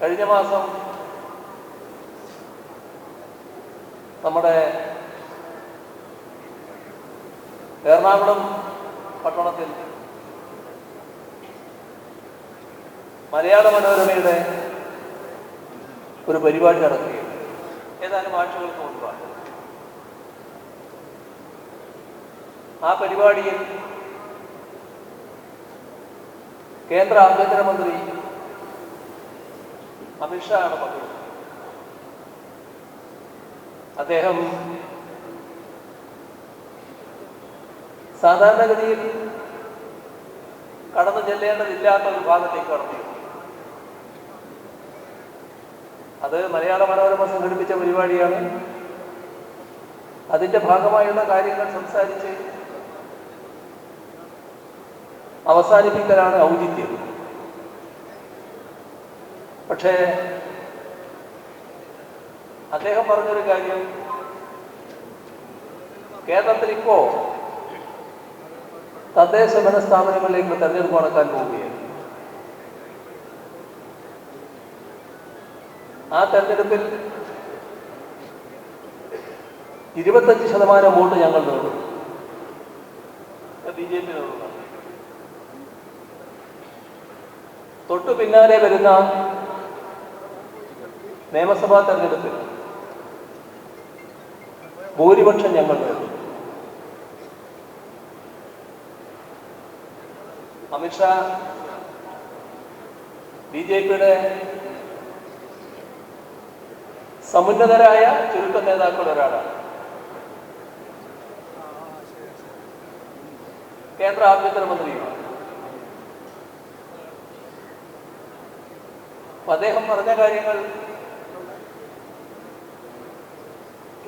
കഴിഞ്ഞ മാസം നമ്മുടെ എറണാകുളം പട്ടണത്തിൽ മലയാള മനോരമയുടെ ഒരു പരിപാടി നടക്കുകയും ഏതാനും ആഴ്ചകൾക്ക് മുൻപാണ്. ആ പരിപാടിയിൽ കേന്ദ്ര ആഭ്യന്തരമന്ത്രി അമിത്ഷാ ആണ് അദ്ദേഹം സാധാരണഗതിയിൽ കടന്നു ചെല്ലേണ്ടതില്ലാത്ത ഒരു ഭാഗത്തേക്ക് കടന്നു അത് മലയാള മനോരമ സംഘടിപ്പിച്ച പരിപാടിയാണ്. അതിന്റെ ഭാഗമായുള്ള കാര്യങ്ങൾ സംസാരിച്ച് അവസാനിപ്പിക്കലാണ് ഔചിത്യം. പക്ഷേ അദ്ദേഹം പറഞ്ഞൊരു കാര്യം. കേരളത്തിൽ ഇപ്പോ തദ്ദേശ ഭരണ സ്ഥാപനങ്ങളിലേക്ക് തെരഞ്ഞെടുപ്പ് നടക്കാൻ പോവുകയാണ്. ആ തെരഞ്ഞെടുപ്പിൽ ഇരുപത്തഞ്ച് ശതമാനം വോട്ട് ഞങ്ങൾ നേടും. ബി ജെ പി തൊട്ടു പിന്നാലെ വരുന്ന നിയമസഭാ തെരഞ്ഞെടുപ്പിൽ ഭൂരിപക്ഷം ഞങ്ങൾ നേടും. അമിത്ഷാ ബി ജെ പിയുടെ സമുന്നതരായ ചുരുക്കം നേതാക്കൾ ഒരാളാണ്. കേന്ദ്ര ആഭ്യന്തരമന്ത്രിയുമാണ് അപ്പൊ അദ്ദേഹം പറഞ്ഞ കാര്യങ്ങൾ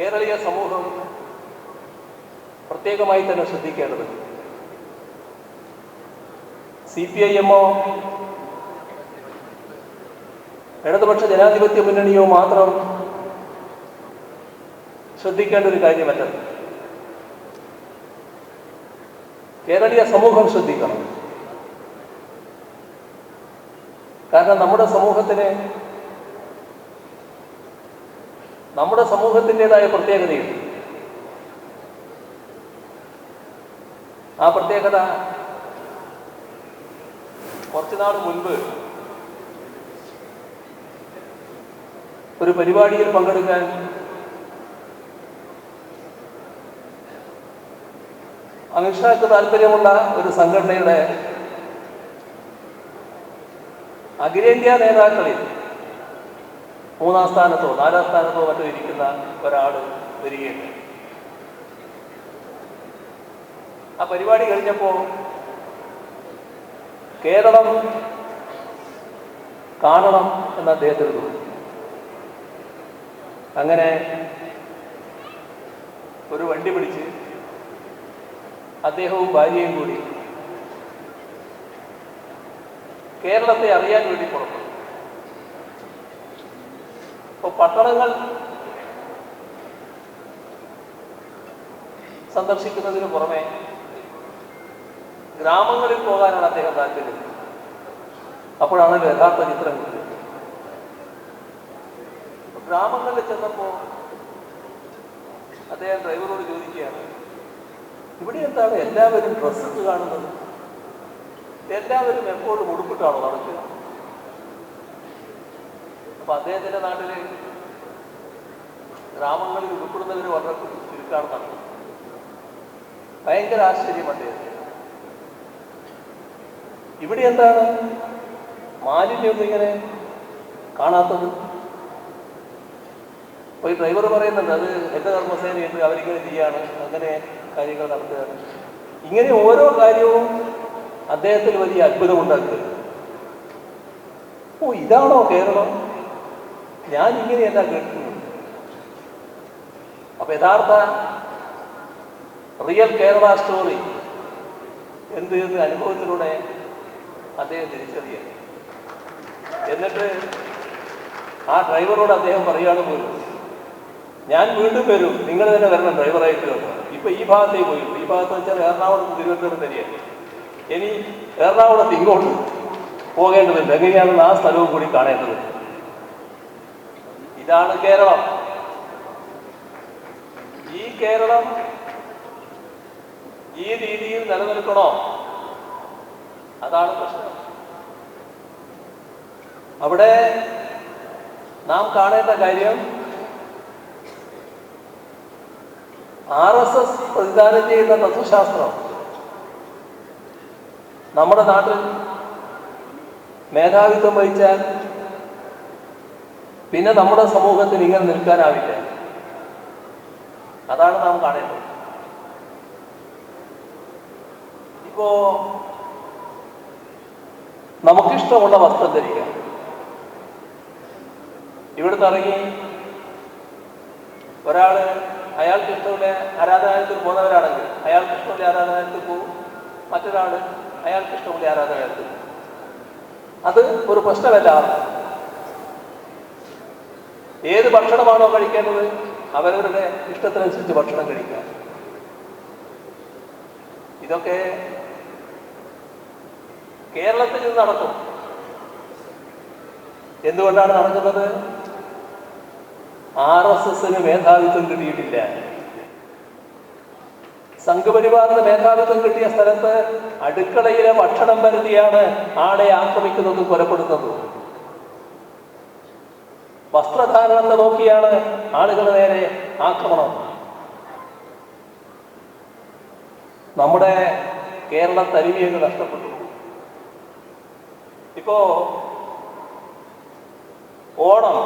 കേരളീയ സമൂഹം പ്രത്യേകമായി തന്നെ ശ്രദ്ധിക്കേണ്ടത് സി പി ഐ എമ്മോ ഇടതുപക്ഷ ജനാധിപത്യ മുന്നണിയോ മാത്രം ശ്രദ്ധിക്കേണ്ട ഒരു കാര്യമല്ല. കേരളീയ സമൂഹം ശ്രദ്ധിക്കണം. കാരണം നമ്മുടെ സമൂഹത്തിന് നമ്മുടെ സമൂഹത്തിന്റെതായ പ്രത്യേകതയുണ്ട് ആ പ്രത്യേകത കുറച്ചുനാൾ മുൻപ് ഒരു പരിപാടിയിൽ പങ്കെടുക്കാൻ അമിത്ഷാക്ക് താല്പര്യമുള്ള ഒരു സംഘടനയുടെ അഖിലേന്ത്യാ നേതാക്കളിൽ മൂന്നാം സ്ഥാനത്തോ നാലാം സ്ഥാനത്തോ മറ്റോ ഇരിക്കുന്ന ഒരാൾ വരികയുണ്ട്. ആ പരിപാടി കഴിഞ്ഞപ്പോൾ കേരളം കാണണം എന്ന് അദ്ദേഹത്തിന് തോന്നി. അങ്ങനെ ഒരു വണ്ടി പിടിച്ച് അദ്ദേഹവും ഭാര്യയും കൂടി കേരളത്തെ അറിയാൻ വേണ്ടി പുറപ്പെട്ടു. അപ്പോൾ പട്ടണങ്ങൾ സന്ദർശിക്കുന്നതിന് പുറമെ ഗ്രാമങ്ങളിൽ പോകാനാണ് അദ്ദേഹം താല്പര്യം. അപ്പോഴാണല്ലോ യഥാർത്ഥ ചിത്രം ഗ്രാമങ്ങളിൽ ചെന്നപ്പോൾ അദ്ദേഹം ഡ്രൈവറോട് ചോദിക്കുകയാണ് ഇവിടെ എന്താണ് എല്ലാവരും ഡ്രസ്സിട്ട് കാണുന്നത്? എല്ലാവരും എപ്പോഴും ഉടുപ്പിട്ടാണോ നടക്കുക അപ്പൊ അദ്ദേഹത്തിന്റെ നാട്ടിൽ ഗ്രാമങ്ങളിൽ ഉൾപ്പെടുന്നവർ വളരെ ചുരുക്കാണ് നടക്കുന്നത് ഭയങ്കര ആശ്ചര്യം അദ്ദേഹത്തിന്. ഇവിടെ എന്താണ് മാലിന്യം ഇങ്ങനെ കാണാത്തത്? അപ്പൊ ഈ ഡ്രൈവർ പറയുന്നുണ്ട് അത് എന്റെ കർമ്മസേനയുണ്ട് അവരിങ്ങനെ ചെയ്യാണ് അങ്ങനെ കാര്യങ്ങൾ നടത്തുകയാണ്. ഇങ്ങനെ ഓരോ കാര്യവും അദ്ദേഹത്തിൽ വലിയ അത്ഭുതമുണ്ടാക്കുക ഓ ഇതാണോ കേരളം? ഞാൻ ഇങ്ങനെയല്ല കേൾക്കുന്നത്. അപ്പൊ യഥാർത്ഥ റിയൽ കേരള സ്റ്റോറി എന്ത് എന്ന് അനുഭവത്തിലൂടെ അദ്ദേഹം തിരിച്ചറിയാൻ. എന്നിട്ട് ആ ഡ്രൈവറോട് അദ്ദേഹം പറയുകയാണ് പോലും ഞാൻ വീണ്ടും വരും. നിങ്ങൾ തന്നെ വരണം ഡ്രൈവറായിട്ട് വരണം ഇപ്പൊ ഈ ഭാഗത്തേക്ക് പോയി. ഈ ഭാഗത്ത് വെച്ചാൽ എറണാകുളം തിരുവനന്തപുരം തന്നെയാണ്. ഇനി എറണാകുളത്ത് ഇങ്ങോട്ട് പോകേണ്ടതുണ്ട് എങ്ങനെയാണെന്ന് ആ സ്ഥലവും കൂടി കാണേണ്ടതുണ്ട്. ഇതാണ് കേരളം. ഈ കേരളം ഈ രീതിയിൽ നിലനിൽക്കണോ? അതാണ് പ്രശ്നം. അവിടെ നാം കാണേണ്ട കാര്യം ആർ എസ് എസ് പ്രതിദാനം ചെയ്യുന്ന തത്വശാസ്ത്രം. നമ്മുടെ നാട്ടിൽ മേധാവിത്വം വഹിച്ചാൽ പിന്നെ നമ്മുടെ സമൂഹത്തിൽ ഇങ്ങനെ നിൽക്കാനാവില്ല? അതാണ് നാം കാണേണ്ടത്. ഇപ്പോ നമുക്കിഷ്ടമുള്ള വസ്ത്രം ധരിക്കാം. ഇവിടുന്ന് ഇറങ്ങി ഒരാൾ അയാൾക്ക് ഇഷ്ടമുള്ള ആരാധനാലയത്തിൽ പോകുന്നവരാണെങ്കിൽ അയാൾക്ക് ഇഷ്ടമുള്ള ആരാധനാലയത്തിൽ പോകും. മറ്റൊരാൾ അയാൾക്ക് ഇഷ്ടമുള്ള ആരാധനാലയത്തിൽ അത് ഒരു പ്രശ്നമല്ല. ഏത് ഭക്ഷണമാണോ കഴിക്കേണ്ടത്? അവരവരുടെ ഇഷ്ടത്തിനനുസരിച്ച് ഭക്ഷണം കഴിക്കാം ഇതൊക്കെ കേരളത്തിൽ നിന്ന് നടക്കും. എന്തുകൊണ്ടാണ് നടക്കുന്നത്? ആർ എസ് എസിന് മേധാവിത്വം കിട്ടിയിട്ടില്ല. സംഘപരിവാറിന് മേധാവിത്വം കിട്ടിയ സ്ഥലത്ത് അടുക്കളയിലെ ഭക്ഷണം പരുതിയാണ് ആളെ ആക്രമിക്കുന്നതും കൊലപ്പെടുന്നതും വസ്ത്രധാരണത്തെ നോക്കിയാണ് ആളുകൾ നേരെ ആക്രമണം. നമ്മുടെ കേരള തനിമയൊക്കെ നഷ്ടപ്പെട്ടു. ഇപ്പോ ഓണം.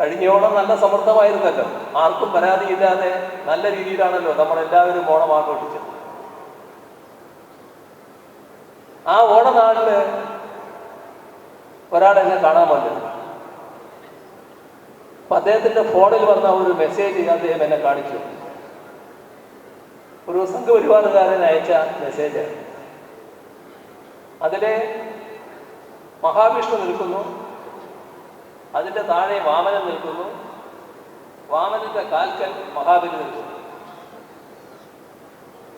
കഴിഞ്ഞ ഓണം നല്ല സമൃദ്ധമായിരുന്നല്ലോ. ആർക്കും പരാതിയില്ലാതെ നല്ല രീതിയിലാണല്ലോ നമ്മൾ എല്ലാവരും ഓണം ആഘോഷിച്ചത്. ആ ഓണനാളിൽ ഒരാളെന്നെ കാണാൻ വന്നത് അപ്പൊ അദ്ദേഹത്തിന്റെ ഫോണിൽ വന്ന ഒരു മെസ്സേജ് അദ്ദേഹം എന്നെ കാണിച്ചു. ഒരു സംഘപരിവാറുകാരൻ അയച്ച മെസ്സേജ് അതിലെ മഹാവിഷ്ണു നിൽക്കുന്നു. അതിന്റെ താഴെ വാമനൻ നിൽക്കുന്നു. വാമനന്റെ കാൽക്കൽ മഹാബലി നിൽക്കുന്നു.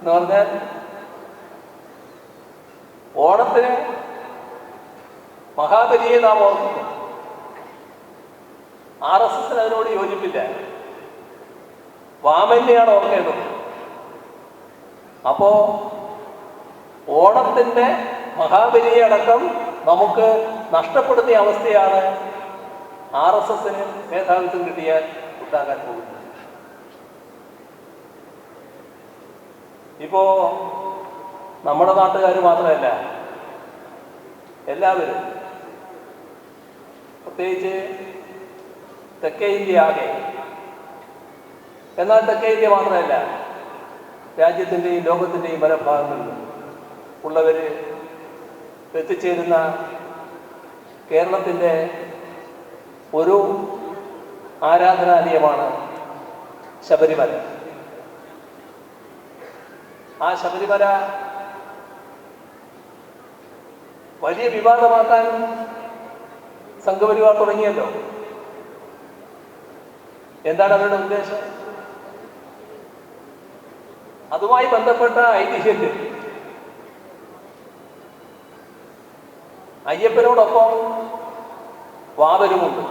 എന്ന് പറഞ്ഞാൽ ഓണത്തിന് മഹാബലിയെ നാം ഓർക്കുന്നു. ആർ എസ് എസിന് അതിനോട് യോജിപ്പില്ല. വാമല്യാണ് ഓർക്കേണ്ടത്. അപ്പോ ഓണത്തിന്റെ മഹാബലിയെ അടക്കം നമുക്ക് നഷ്ടപ്പെടുത്തിയ അവസ്ഥയാണ് ആർ എസ് എസിന് മേധാവിത്വം കിട്ടിയാൽ ഉണ്ടാകാൻ പോകുന്നത്. ഇപ്പോ നമ്മുടെ നാട്ടുകാർ മാത്രമല്ല എല്ലാവരും പ്രത്യേകിച്ച് തെക്കേ ഇന്ത്യ ആകെ. എന്നാൽ തെക്കേ ഇന്ത്യ മാത്രമല്ല രാജ്യത്തിന്റെയും ലോകത്തിന്റെയും പല ഭാഗങ്ങളിൽ ഉള്ളവർ എത്തിച്ചേരുന്ന കേരളത്തിന്റെ ഒരു ആരാധനാലയമാണ് ശബരിമല. ആ ശബരിമല വലിയ വിവാദമാക്കാൻ സംഘപരിവാർ തുടങ്ങിയല്ലോ. എന്താണ് അവരുടെ ഉദ്ദേശം? അതുമായി ബന്ധപ്പെട്ട ഐതിഹ്യത്തിൽ അയ്യപ്പനോടൊപ്പം വാവരുമുണ്ട്.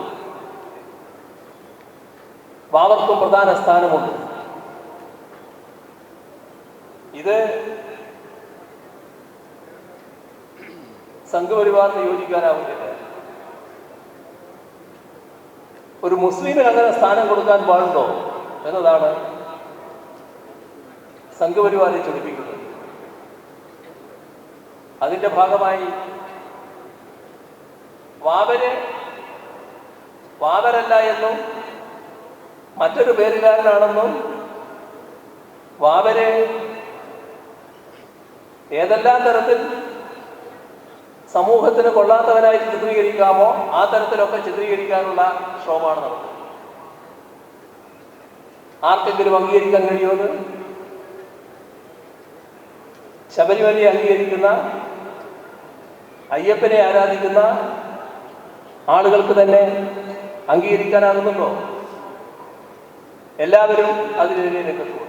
വാവർക്കും പ്രധാന സ്ഥാനമുണ്ട്. ഇത് സംഘപരിവാറിന് യോജിക്കാനാവുന്നില്ല ഒരു മുസ്ലിമിന് അങ്ങനെ സ്ഥാനം കൊടുക്കാൻ പാടുണ്ടോ എന്നതാണ് സംഘപരിവാരെ ചൊടിപ്പിക്കുന്നത്. അതിന്റെ ഭാഗമായി വാവര് വാവരല്ല എന്നും മറ്റൊരു പേരുകാരനാണെന്നും വാവരെ ഏതെല്ലാം തരത്തിൽ സമൂഹത്തിന് കൊള്ളാത്തവനായി ചിത്രീകരിക്കാമോ? ആ തരത്തിലൊക്കെ ചിത്രീകരിക്കാനുള്ള ശ്രമമാണ് നടക്കുന്നത്. ആർക്കെങ്കിലും അംഗീകരിക്കാൻ കഴിയുമെന്ന്? ശബരിമലയെ അംഗീകരിക്കുന്ന അയ്യപ്പനെ ആരാധിക്കുന്ന ആളുകൾക്ക് തന്നെ അംഗീകരിക്കാനാകുന്നുണ്ടോ? എല്ലാവരും അതിനെതിരെ രംഗത്ത്